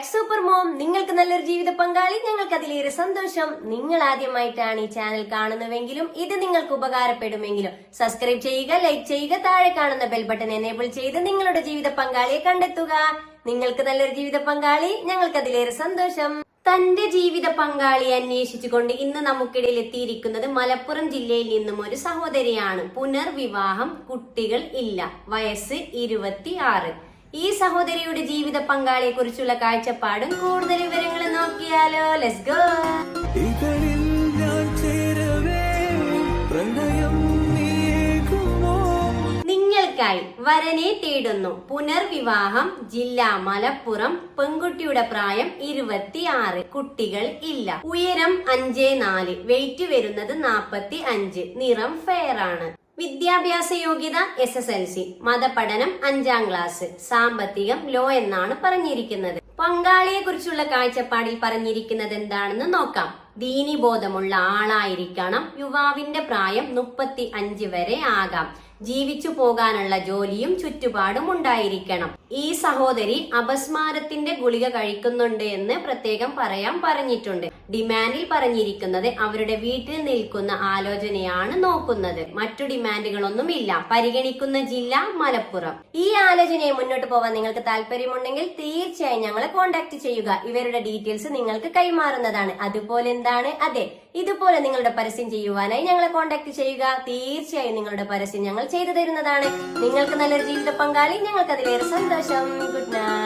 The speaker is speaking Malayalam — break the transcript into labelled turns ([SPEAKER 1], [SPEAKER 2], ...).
[SPEAKER 1] ടെക് സൂപ്പർ മോം നിങ്ങൾക്ക് നല്ലൊരു ജീവിത പങ്കാളി ഞങ്ങൾക്ക് അതിലേറെ സന്തോഷം. നിങ്ങൾ ആദ്യമായിട്ടാണ് ഈ ചാനൽ കാണുന്നതെങ്കിലും ഇത് നിങ്ങൾക്ക് ഉപകാരപ്പെടുമെങ്കിലും സബ്സ്ക്രൈബ് ചെയ്യുക ലൈക്ക് ചെയ്യുക താഴെ കാണുന്ന ബെൽ ബട്ടൺ എനേബിൾ ചെയ്ത് നിങ്ങളുടെ ജീവിത പങ്കാളിയെ കണ്ടെത്തുക. നിങ്ങൾക്ക് നല്ലൊരു ജീവിത പങ്കാളി ഞങ്ങൾക്ക് അതിലേറെ സന്തോഷം. തന്റെ ജീവിത പങ്കാളിയെ അന്വേഷിച്ചുകൊണ്ട് ഇന്ന് നമുക്കിടയിൽ എത്തിയിരിക്കുന്നത് മലപ്പുറം ജില്ലയിൽ നിന്നും ഒരു സഹോദരിയാണ്. പുനർവിവാഹം കുട്ടികൾ ഇല്ല. വയസ്സ് ഇരുപത്തി ഈ സഹോദരിയുടെ ജീവിത പങ്കാളിയെ കുറിച്ചുള്ള കാഴ്ചപ്പാടും കൂടുതൽ വിവരങ്ങൾ നോക്കിയാലോ. ലെറ്റ്സ് ഗോ നിങ്ങൾക്കായി വരനെ തേടുന്നു. പുനർവിവാഹം ജില്ല മലപ്പുറം പെൺകുട്ടിയുടെ പ്രായം ഇരുപത്തിയാറ്. കുട്ടികൾ ഇല്ല. ഉയരം അഞ്ച് നാല് വെയിറ്റ് വരുന്നത് നാപ്പത്തി അഞ്ച് നിറം ഫെയർ ആണ്. വിദ്യാഭ്യാസ യോഗ്യത എസ് എസ് എൽ സി മതപഠനം അഞ്ചാം ക്ലാസ് സാമ്പത്തികം ലോ എന്നാണ് പറഞ്ഞിരിക്കുന്നത്. പങ്കാളിയെ കുറിച്ചുള്ള കാഴ്ചപ്പാടിൽ പറഞ്ഞിരിക്കുന്നത് എന്താണെന്ന് നോക്കാം. ദീനി ബോധമുള്ള ആളായിരിക്കണം. യുവാവിന്റെ പ്രായം മുപ്പത്തി അഞ്ച് വരെ ആകാം. ജീവിച്ചു പോകാനുള്ള ജോലിയും ചുറ്റുപാടും ഉണ്ടായിരിക്കണം. ഈ സഹോദരി അപസ്മാരത്തിന്റെ ഗുളിക കഴിക്കുന്നുണ്ട് എന്ന് പ്രത്യേകം പറയാൻ പറഞ്ഞിട്ടുണ്ട്. ഡിമാൻഡിൽ പറഞ്ഞിരിക്കുന്നത് അവരുടെ വീട്ടിൽ നിൽക്കുന്ന ആലോചനയാണ് നോക്കുന്നത്. മറ്റു ഡിമാൻഡുകളൊന്നുമില്ല. പരിഗണിക്കുന്ന ജില്ല മലപ്പുറം. ഈ ആലോചനയെ മുന്നോട്ട് പോകാൻ നിങ്ങൾക്ക് താല്പര്യമുണ്ടെങ്കിൽ തീർച്ചയായും ഞങ്ങളെ കോൺടാക്ട് ചെയ്യുക. ഇവരുടെ ഡീറ്റെയിൽസ് നിങ്ങൾക്ക് കൈമാറുന്നതാണ്. അതുപോലെ എന്താണ്? അതെ ഇതുപോലെ നിങ്ങളുടെ പരസ്യം ചെയ്യുവാനായി ഞങ്ങളെ കോൺടാക്ട് ചെയ്യുക. തീർച്ചയായും നിങ്ങളുടെ പരസ്യം ഞങ്ങൾ ചെയ്തു തരുന്നതാണ്. നിങ്ങൾക്ക് നല്ലൊരു ജീവിത പങ്കാളി. ഞങ്ങൾക്ക് അതിലേറെ സന്തോഷം. Good night